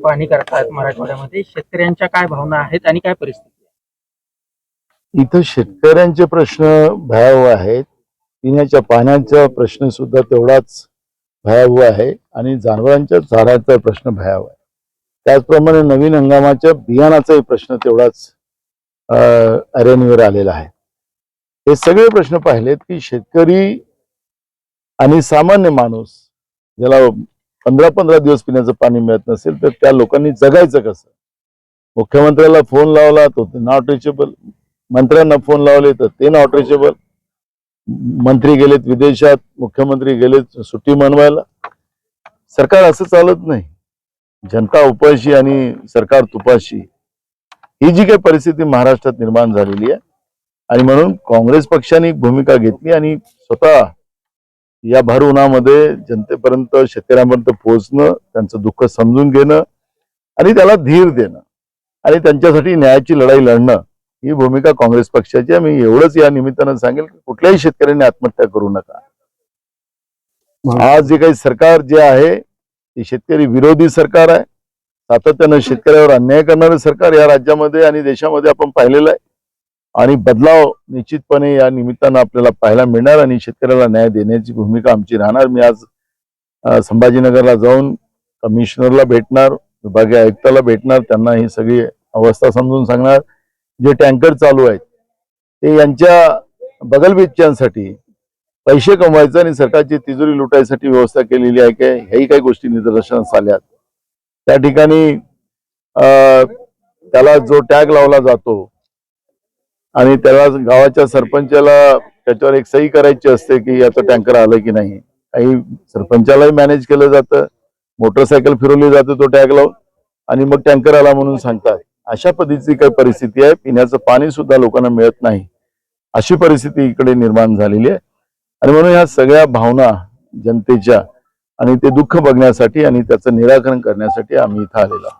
पाणी करतात मराठवाड्यामध्ये. शेतकऱ्यांच्या काय भावना आहेत आणि काय परिस्थिती आहे? इथं शेतकऱ्यांचे प्रश्न भयावह आहेत. पिण्याच्या पाण्याचा प्रश्न सुद्धा तेवढाच भयावह आहे आणि जनावरांच्या चाऱ्याचा प्रश्न भयावह आहे. त्याचप्रमाणे नवीन हंगामाच्या बियाणाचाही प्रश्न तेवढाच अरेणीवर आलेला आहे. हे सगळे प्रश्न पाहिलेत की शेतकरी आणि सामान्य माणूस ज्याला पंधरा पंधरा दिवस पिण्याचं पाणी मिळत नसेल तर त्या लोकांनी जगायचं कसं? मुख्यमंत्र्याला फोन लावला तो नॉट रिचेबल मंत्र्यांना फोन लावले तर ते नॉट रिचेबल मंत्री गेलेत विदेशात मुख्यमंत्री गेलेत सुट्टी मनवायला. सरकार असं चालत नाही. जनता उपाशी आणि सरकार तुपाशी. ही जी काही परिस्थिती महाराष्ट्रात निर्माण झालेली आहे आणि म्हणून काँग्रेस पक्षाने भूमिका घेतली आणि स्वतः या भर उन्हामध्ये जनतेपर्यंत शेतकऱ्यांपर्यंत पोहोचणं त्यांचं दुःख समजून घेणं आणि त्याला धीर देणं आणि त्यांच्यासाठी न्यायाची लढाई लढणं ही भूमिका काँग्रेस पक्षाची आहे. मी एवढंच या निमित्तानं सांगेल की कुठल्याही शेतकऱ्यांनी आत्महत्या करू नका. आज जे काही सरकार जे आहे ते शेतकरी विरोधी सरकार आहे. सातत्यानं शेतकऱ्यावर अन्याय करणारं सरकार या राज्यामध्ये आणि देशामध्ये आपण पाहिलेलं आहे. आणि बदलाव निश्चितपणे या निमित्तानं आपल्याला पाहायला मिळणार आणि शेतकऱ्याला न्याय देण्याची भूमिका आमची राहणार. मी आज संभाजीनगरला जाऊन कमिशनरला भेटणार विभागीय आयुक्ताला भेटणार त्यांना ही सगळी अवस्था समजून सांगणार. जे टँकर चालू आहेत ते यांच्या बगलबेच्यांसाठी पैसे कमवायचं आणि सरकारची तिजोरी लुटायसाठी व्यवस्था केलेली आहे काय ह्याही काही गोष्टी निदर्शनास आल्या त्या ठिकाणी त्याला जो टॅग लावला जातो आणि त्याला गावाच्या सरपंचाला त्याच्यावर एक सही करायची असते की याचं टँकर आलं की नाही. काही सरपंचालाही मॅनेज केलं जातं. मोटरसायकल फिरवली जाते तो टॅग लावून. आणि मग टँकर आला म्हणून सांगतात. अशा पद्धतीची काही परिस्थिती आहे. पिण्याचं पाणी सुद्धा लोकांना मिळत नाही. अशी परिस्थिती इकडे निर्माण झालेली आहे. आणि म्हणून ह्या सगळ्या भावना जनतेच्या आणि ते दुःख बघण्यासाठी आणि त्याचं निराकरण करण्यासाठी आम्ही इथं आलेलो आहोत.